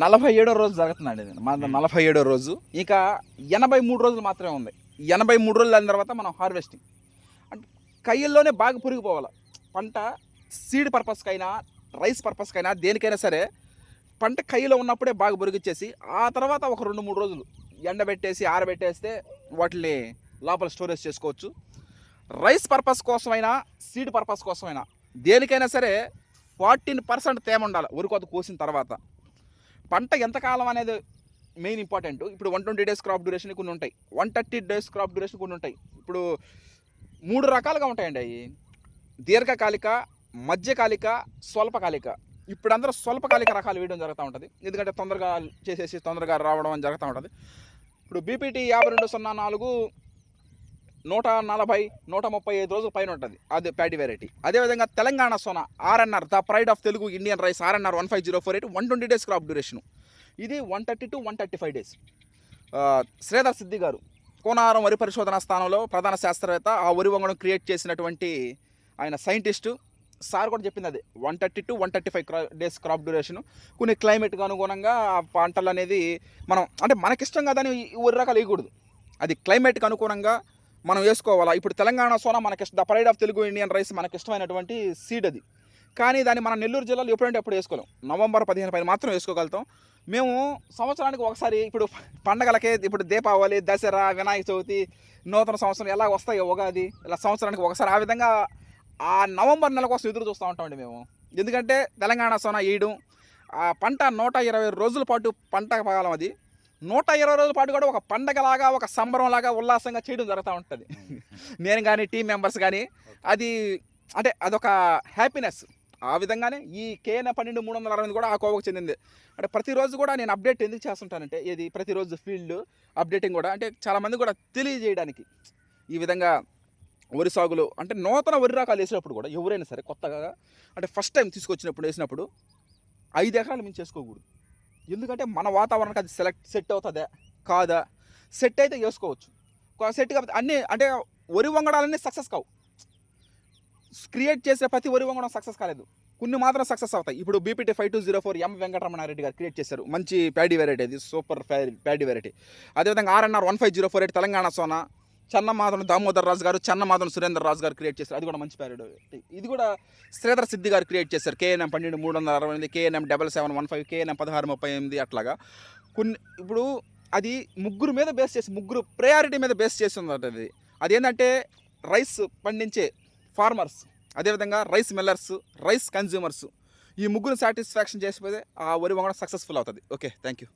నలభై ఏడో రోజు జరుగుతుందండి ఇది. మన నలభై ఏడో రోజు. ఇక ఎనభై మూడు రోజులు మాత్రమే ఉంది. ఎనభై మూడు రోజులు అయిన తర్వాత మనం హార్వెస్టింగ్. అంటే కయ్యల్లోనే బాగా పురిగిపోవాలి. పంట సీడ్ పర్పస్కైనా రైస్ పర్పస్కైనా దేనికైనా సరే పంట కయ్యలో ఉన్నప్పుడే బాగా పురిగిచ్చేసి ఆ తర్వాత ఒక రెండు మూడు రోజులు ఎండబెట్టేసి ఆరబెట్టేస్తే వాటిని లోపల స్టోరేజ్ చేసుకోవచ్చు. రైస్ పర్పస్ కోసమైనా సీడ్ పర్పస్ కోసమైనా దేనికైనా సరే ఫార్టీన్ పర్సెంట్ తేమ ఉండాలి. ఉరికొత కోసిన తర్వాత. పంట ఎంతకాలం అనేది మెయిన్ ఇంపార్టెంట్ ఇప్పుడు one twenty days crop duration కొన్ని ఉంటాయి. One thirty days crop duration కొన్ని ఉంటాయి. ఇప్పుడు మూడు రకాలుగా ఉంటాయండి అవి. దీర్ఘకాలిక మధ్యకాలిక స్వల్పకాలిక. ఇప్పుడు అందరూ స్వల్పకాలిక రకాలు వేయడం జరుగుతూ ఉంటుంది. ఎందుకంటే తొందరగా చేసేసి తొందరగా రావడం అని జరుగుతూ ఉంటుంది. ఇప్పుడు బీపీటీ యాభై రెండు సున్నా నాలుగు నూట నలభై నూట ముప్పై ఐదు రోజుల పైన ఉంటుంది. అది ప్యాడీ వెరైటీ అదేవిధంగా Telangana Sona RNR the pride of Telugu Indian rice RNR one five zero four eight one twenty days crop duration ఇది one thirty two one thirty five days. Sridhar Siddhi గారు కోనారం వరి పరిశోధన స్థానంలో ప్రధాన శాస్త్రవేత్త ఆ వరి వంగడం క్రియేట్ చేసినటువంటి ఆయన సైంటిస్టు సార్ కూడా చెప్పింది అది one thirty two one thirty five days crop duration కొన్ని క్లైమేట్కి అనుగుణంగా ఆ పంటలు అనేది మనం అంటే మనకిష్టంగా దాన్ని ఈ వరి రకాలు వేయకూడదు. అది క్లైమేట్కి అనుగుణంగా మనం వేసుకోవాలా? ఇప్పుడు తెలంగాణ సోనా మనకి the pride of Telugu Indian rice మనకి ఇష్టమైనటువంటి సీడ్ అది. కానీ దాన్ని మన నెల్లూరు జిల్లాలో ఎప్పుడంటే అప్పుడు వేసుకోలేం. నవంబర్ పదిహేను పైన మాత్రం వేసుకోగలుగుతాం. మేము సంవత్సరానికి ఒకసారి ఇప్పుడు పండగలకే ఇప్పుడు దీపావళి దసరా వినాయక చవితి నూతన సంవత్సరం ఎలా వస్తాయి ఉగాది ఇలా సంవత్సరానికి ఒకసారి ఆ విధంగా ఆ నవంబర్ నెల కోసం ఎదురు చూస్తూ ఉంటామండి మేము. ఎందుకంటే తెలంగాణ సోనా వేయడం ఆ పంట నూట ఇరవై రోజుల పాటు పంట కాలం అది. నూట ఇరవై రోజుల పాటు కూడా ఒక పండగలాగా ఒక సంబరంలాగా ఉల్లాసంగా చేయడం జరుగుతూ ఉంటుంది. నేను కానీ టీం మెంబర్స్ కానీ అది అంటే అదొక హ్యాపీనెస్ ఆ విధంగానే ఈ కేఎన్ పన్నెండు మూడు వందల అరవై కూడా ఆ కోవకు చెందింది. అంటే ప్రతిరోజు కూడా నేను అప్డేట్ ఎందుకు చేస్తుంటానంటే ఇది ప్రతిరోజు ఫీల్డ్ అప్డేటింగ్ కూడా అంటే చాలామంది కూడా తెలియజేయడానికి. ఈ విధంగా వరి సాగులు అంటే నూతన వరి రకాలు వేసినప్పుడు కూడా ఎవరైనా సరే కొత్తగా అంటే ఫస్ట్ టైం తీసుకొచ్చినప్పుడు వేసినప్పుడు ఐదు ఎకరాలు మేము చేసుకోకూడదు. ఎందుకంటే మన వాతావరణానికి అది సెలెక్ట్ సెట్ అవుతుందా కాదా? సెట్ అయితే చేసుకోవచ్చు. సెట్ కాకపోతే అన్నీ అంటే వరి వంగడాలన్నీ సక్సెస్ కావు. క్రియేట్ చేసే ప్రతి వరి వంగడం సక్సెస్ కాలేదు. కొన్ని మాత్రం సక్సెస్ అవుతాయి. ఇప్పుడు BPT five two zero four M Venkataramana Reddy గారు క్రియేట్ చేశారు. మంచి ప్యాడీ వెరైటీ అది సూపర్ ప్యాడీ వెరైటీ అదేవిధంగా RNR one five zero four eight Telangana Sona. Chennamadhavan Damodar Raju గారు చెన్నమాధవన్ సురేందర్ రాజు గారు క్రియేట్ చేశారు. అది కూడా మంచి ప్యారెడ్ ఇది కూడా శ్రీధర్ సిద్ధి గారు క్రియేట్ చేశారు. కేఎన్ఎం పన్నెండు మూడు వందల అరవై ఎనిమిది KNM double seven one five KNM పదహారు ముప్పై ఎనిమిది అట్లాగా. కొన్ని ఇప్పుడు అది ముగ్గురు మీద బేస్ చేసి ముగ్గురు ప్రయారిటీ మీద బేస్ చేసి ఉంది అది. అదేంటంటే రైస్ పండించే ఫార్మర్స్ అదేవిధంగా రైస్ మిల్లర్స్ రైస్ కన్జ్యూమర్స్ ఈ ముగ్గురు సాటిస్ఫాక్షన్ చేసిపోతే ఆ వరి వంగడం సక్సెస్ఫుల్ అవుతుంది. Okay thank you